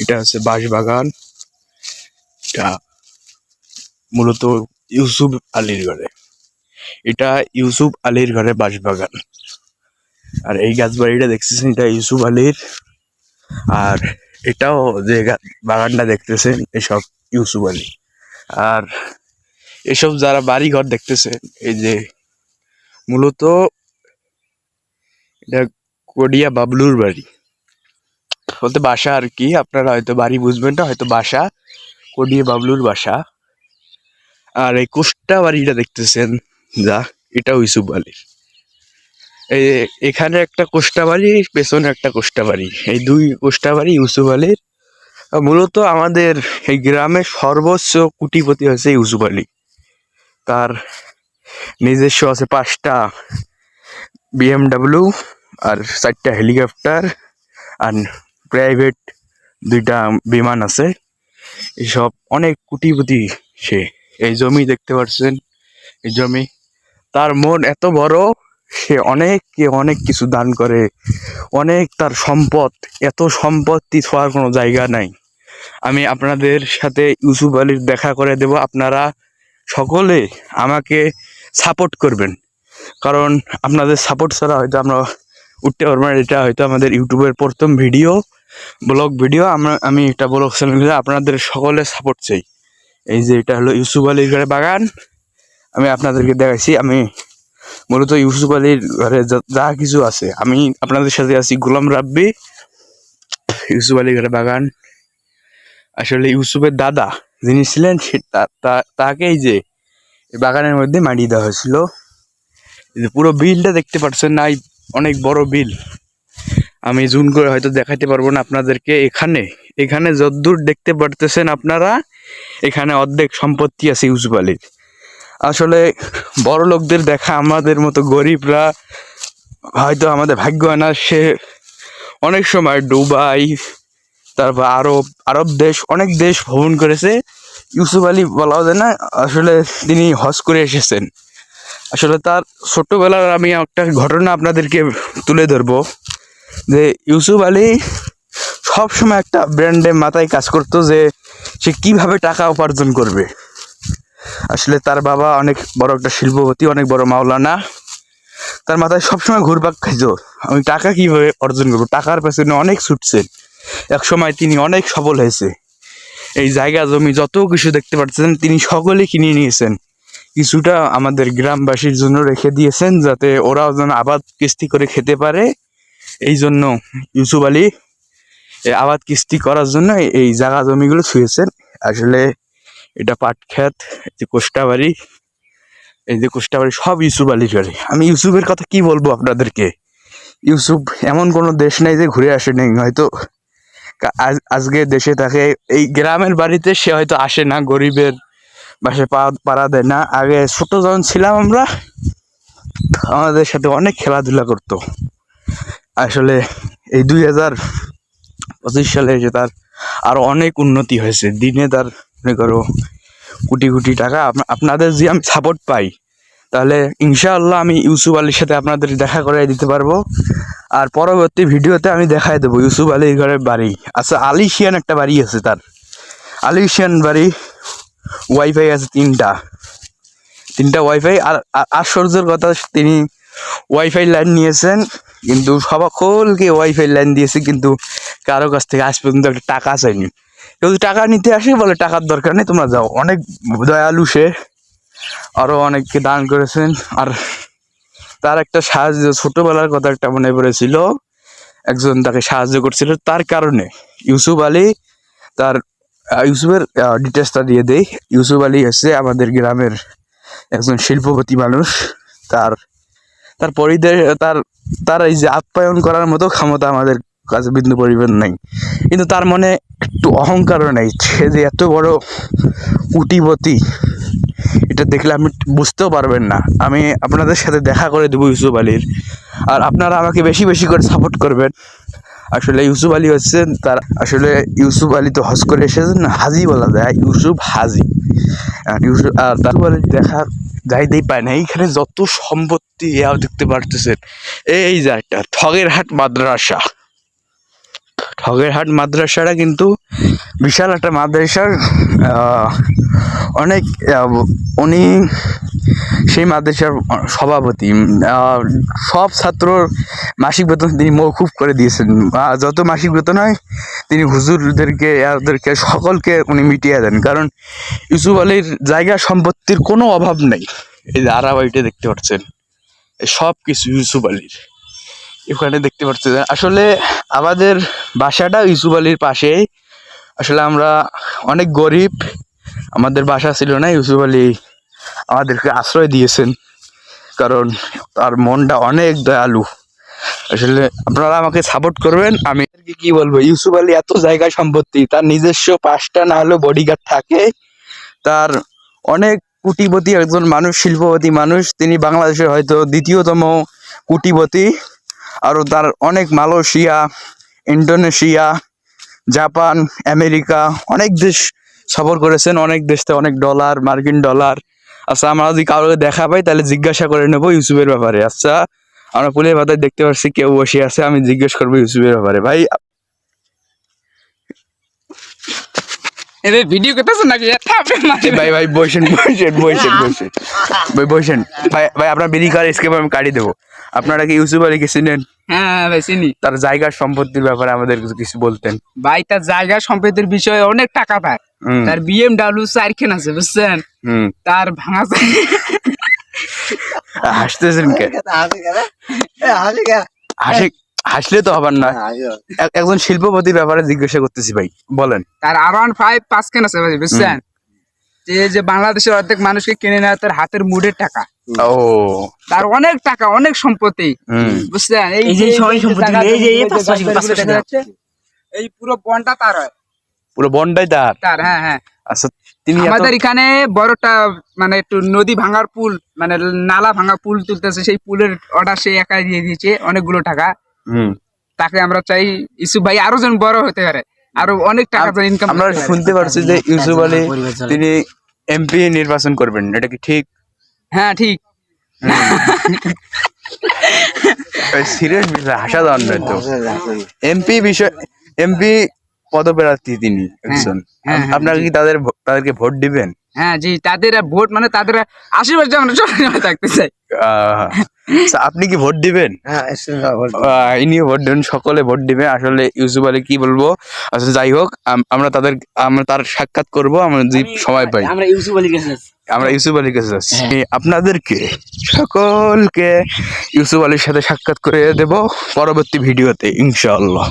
এটা হচ্ছে বাঁশবাগান। এটা মূলত ইউসুফ আলীর ঘরে। এটা ইউসুফ আলীর ঘরে বাঁশবাগান। আর এই গাছ বাড়িটা দেখতেছেন, এটা ইউসুফ আলীর। আর এটাও যে বাগানটা দেখতেছেন, এসব ইউসুফ আলী। আর এসব যারা বাড়ি ঘর দেখতেছেন, এই যে মূলত এটা কডিয়া বাবলুর বাড়ি। বলতে বাসা আর কি, আপনারা হয়তো বাড়ি বুঝবেন না, হয়তো বাসা, কডিয়া বাবলুর বাসা। আর এই কোষ্টা বাড়িটা দেখতেছেন, যা, এটাও ইউসুফ আলীর এই এখানে একটা কোষ্টা বাড়ি, পেছনে একটা কোষ্টা বাড়ি। এই দুই কোষ্টা বাড়ি ইউসুফ আলীর মূলত আমাদের এই গ্রামের সর্বোচ্চ কুটিপতি হয়েছে ইউসুফ আলী তার নিজস্ব আছে পাঁচটা বিএমডাব্লিউ আর চারটা হেলিকপ্টার আর প্রাইভেট দুইটা বিমান আছে। এসব অনেক কুটিপতি সে। এই জমি দেখতে পাচ্ছেন, এই জমি। তার মন এত বড়, সে অনেক অনেক কিছু দান করে। অনেক তার সম্পদ, এত সম্পত্তি ছোঁয়ার কোনো জায়গা নাই। আমি আপনাদের সাথে ইউসুফ আলীর দেখা করে দেব। আপনারা সকলে আমাকে সাপোর্ট করবেন। কারণ আপনাদের সাপোর্ট ছাড়া হয়তো আমরা উঠতে পারব না। এটা হয়তো আমাদের ইউটিউবের প্রথম ভিডিও ব্লগ ভিডিও, আমরা, আমি একটা ব্লগ চ্যানেলে আপনাদের সকলে সাপোর্ট চাই। এই যে এটা হলো ইউসুফ আলীর ঘরে বাগান। আমি আপনাদেরকে দেখাইছি, আমি মূলত ইউসুফ আলীর ঘরে যা- কিছু আছে, আমি আপনাদের সাথে আছি গোলাম রাব্বি, ইউসুফ আলীর ঘরে বাগান। আসলে ইউসুফের দাদা যিনি ছিলেন, সে তাকেই যে বাগানের মধ্যে মারিয়ে দেওয়া হয়েছিল। পুরো বিলটা দেখতে পাচ্ছেন না অনেক বড় বিল। আমি জুম করে হয়তো দেখাতে পারব না আপনাদেরকে এখানে। এখানে যদ্দূর দেখতে পারতেছেন আপনারা, এখানে অর্ধেক সম্পত্তি আছে ইউসুফ আসলে বড় লোকদের দেখা আমাদের মতো গরিবরা, হয়তো আমাদের ভাগ্য হয় না সে অনেক সময় দুবাই, তারপর আরব আরব দেশ, অনেক দেশ ভ্রমণ করেছে। ইউসুফ আলী বলা যায় না, আসলে তিনি হজ করে এসেছেন। আসলে তার ছোটবেলার আমি একটা ঘটনা আপনাদেরকে তুলে ধরবো। যে ইউসুফ আলী সব সময় একটা ব্র্যান্ডে মাথায় কাজ করতো যে সে কীভাবে টাকা উপার্জন করবে। আসলে তার বাবা অনেক বড় একটা শিল্পপতি, অনেক বড় মাওলানা। তার মাথায় সবসময় ঘুরপাক খাইতো, আমি টাকা কীভাবে অর্জন করব? টাকার পেছনে অনেক ছুটছে। এক সময় তিনি অনেক সফল হয়েছে। এই জায়গা, জমি, যত কিছু দেখতে পাচ্ছেন, তিনি সকলে কিনে নিয়েছেন। কিছুটা আমাদের গ্রামবাসীর জন্য রেখে দিয়েছেন যাতে ওরাও যেন আবাদ কিস্তি করে খেতে পারে। এই জন্য ইউসুফ আলী আবাদ কিস্তি করার জন্য এই- জায়গা জমিগুলো ছুঁয়েছেন। আসলে এটা পাট ক্ষেত এই যে কোষ্টাবাড়ি, এই যে কোষ্টাবাড়ি, সব ইউসুফ আলীর বাড়ি। আমি ইউসুফের কথা কি বলব আপনাদেরকে? ইউসুফ এমন কোনো দেশ নাই যে ঘুরে আসেনি, হয়তো আজ আজকে দেশে থাকে। এই গ্রামের বাড়িতে সে হয়তো আসে না, গরিবের বাসে পাড়া দেয় না। আগে ছোট যখন ছিলাম আমরা, আমাদের সাথে অনেক খেলাধুলা করতো। আসলে এই দুই হাজার পঁচিশ সালে এসে তার আরও অনেক উন্নতি হয়েছে, দিনে তার মনে করো কোটি কোটি টাকা, আপনা- আপনাদের যে আমি সাপোর্ট পাই, তাহলে ইনশাআল্লাহ আমি ইউসুফ আলীর সাথে আপনাদের দেখা করে দিতে পারব। আর পরবর্তী ভিডিওতে আমি দেখাই দেবো ইউসুফ আলীর ঘরের বাড়ি। আচ্ছা আলিশিয়ান একটা বাড়ি আছে তার। আলিশিয়ান বাড়ি ওয়াইফাই আছে তিনটা। তিনটা ওয়াইফাই আর আশ্চর্যের কথা তিনি ওয়াইফাই লাইন নিয়েছেন। কিন্তু সকলকে ওয়াইফাই লাইন দিয়েছে, কিন্তু কারও কাছ থেকে আজ পর্যন্ত একটা টাকা চাইনি কেউ টাকা নিতে আসে, বলে টাকার দরকার নেই, তোমরা যাও। অনেক দয়ালু সে আরও অনেককে দান করেছেন। আর তার একটা সাহায্য, ছোটোবেলার কথা একটা মনে পড়েছিল। একজন তাকে সাহায্য করছিল, তার কারণে ইউসুফ আলী তার ইউসুফের ডিটেলসটা দিয়ে দেই। ইউসুফ আলী হচ্ছে আমাদের গ্রামের একজন শিল্পপতি মানুষ। তার তার পরিদের তার তার এই যে আপ্যায়ন করার মতো ক্ষমতা আমাদের কাছে বিন্দু পরিমাণ নাই। কিন্তু তার মনে একটু অহংকারও নেই। সে যে এত বড় কুটিপতি, এটা দেখলে আপনি বুঝতেও পারবেন না। আমি আপনাদের সাথে দেখা করে দেবো ইউসুফ আলীর। আর আপনারা আমাকে বেশি বেশি করে সাপোর্ট করবেন। আসলে ইউসুফ আলী হচ্ছে তার, আসলে ইউসুফ আলী তো হজ করে এসেছেন হাজি বলা যায়, ইউসুফ হাজি। আর ইউসুফ, আর তার বলে দেখা যাইতেই পায় না। এইখানে যত সম্পত্তি ইয়া দেখতে পারতেছেন এই যে একটা ঠগের হাট মাদ্রাসা। ঠগের হাট মাদ্রাসাটা কিন্তু বিশাল একটা মাদ্রাসার অনেক উনি সেই মাদ্রাসার সভাপতি সব ছাত্রর মাসিক বেতন তিনি মৌকুব করে দিয়েছেন। যত মাসিক বেতন হয়, তিনি হুজুরদেরকে ওদেরকে সকলকে উনি মিটিয়ে দেন। কারণ ইউসুফ আলীর জায়গা সম্পত্তির কোনো অভাব নেই। এই যে আরাবাইটে দেখতে পাচ্ছেন সব কিছু ইউসুফ আলীর। এখানে দেখতে পাচ্ছেন, আসলে আমাদের বাসাটা ইউসুফ আলীর পাশেই। আসলে আমরা অনেক গরিব, আমাদের বাসা ছিল না ইউসুফ আলী আমাদেরকে আশ্রয় দিয়েছেন। কারণ তার মনটা অনেক দয়ালু। আসলে আপনারা আমাকে সাপোর্ট করবেন, আমি কি বলব? ইউসুফ আলী এত জায়গা সম্পত্তি, তার নিজস্ব পাঁচটা না হলেও বডিগার্ড থাকে। তার অনেক কুটিপতি একজন মানুষ, শিল্পপতি মানুষ, তিনি বাংলাদেশের হয়তো দ্বিতীয়তম কুটিপতি। আরও তার অনেক মালয়েশিয়া ইন্ডোনেশিয়া জাপান, আমেরিকা, অনেক দেশ সফর করেছেন। অনেক দেশতে অনেক ডলার মার্কিন ডলার আচ্ছা আমরা যদি কাউকে দেখা পাই তাহলে জিজ্ঞাসা করে নেব ইউসুফের ব্যাপারে। আচ্ছা আমরা পুলের ভাতায় দেখতে পাচ্ছি কেউ বসে আছে আমি জিজ্ঞেস করব ইউসুফের ব্যাপারে। ভাই এদের ভিডিও করতেছ নাকি? থাপে মারি ভাই ভাই বসেন বসেন বসেন বসেন। ভাই বসেন। ভাই ভাই আপনার কার স্কেপ আমি কাটি দেবো। আপনারা কি ইউসুফ আলীকে চিনেন? হ্যাঁ ভাই চিনি। তার সম্পত্তির ব্যাপারে আমাদের কিছু- বলতেন। ভাই তার জায়গা সম্পত্তির বিষয়ে অনেক টাকা পায়। তার বিএম বিএমডাব্লিউ চারখান আছে বুঝছেন? তার ভাঙা হাসতেছেন কে? হাসি হাসলে তো হবার না। একজন শিল্পপতির ব্যাপারে জিজ্ঞাসা করতেছি ভাই বলেন। তার আর ওয়ান ফাইভ পাঁচখান আছে ভাই বুঝছেন? যে যে বাংলাদেশের অর্ধেক মানুষকে কিনে নেয় তার হাতের মুডের টাকা। ও। তার অনেক টাকা অনেক সম্পত্তি হুম। বুঝছেন? এই যে সবাই সম্পত্তি, এই যে এই পুরো বনটা তার হয়। পুরো বন্ডাই তার। তার হ্যাঁ হ্যাঁ। আচ্ছা তিনি আমাদের এখানে বড়টা মানে একটু নদী ভাঙার পুল মানে নালা ভাঙা পুল তুলতেছে সেই পুলের অর্ডার সে একাই দিয়ে দিয়েছে অনেকগুলো টাকা। হুম। তাকে আমরা চাই ইসু ভাই আরও যেন বড় হতে পারে আরও অনেক টাকা ইনকাম আমরা শুনতে পারছি যে ইউসুফ আলী তিনি এমপি নির্বাচন করবেন এটা কি ঠিক? হ্যাঁ ঠিক। সিরিয়াস বিষয় হাসা দেওয়ার তো। এমপি বিষয় এমপি পদপ্রার্থী তিনি একজন। হ্যাঁ, হ্যাঁ, আপনারা কি তাদের তাদেরকে ভোট দিবেন? হ্যাঁ জি তাদের ভোট মানে তাদের আশীর্বাদ যেমন সবসময় থাকতে চাই। আহ, আচ্ছা, আপনি কি ভোট দিবেন? ইনিও ভোট দেবেন সকলে ভোট দিবে। আসলে ইউসুফ আলী কি বলব? আচ্ছা যাই হোক আমরা তাদের আমরা তার সাক্ষাৎ করব আমরা যদি সময় পাই। আমরা ইউসুফ আলী কাছে আমরা ইউসুফ আলীর কাছে যাচ্ছি। আপনাদেরকে সকলকে ইউসুফ আলীর সাথে সাক্ষাৎ করে দেব পরবর্তী ভিডিওতে ইনশাআল্লাহ।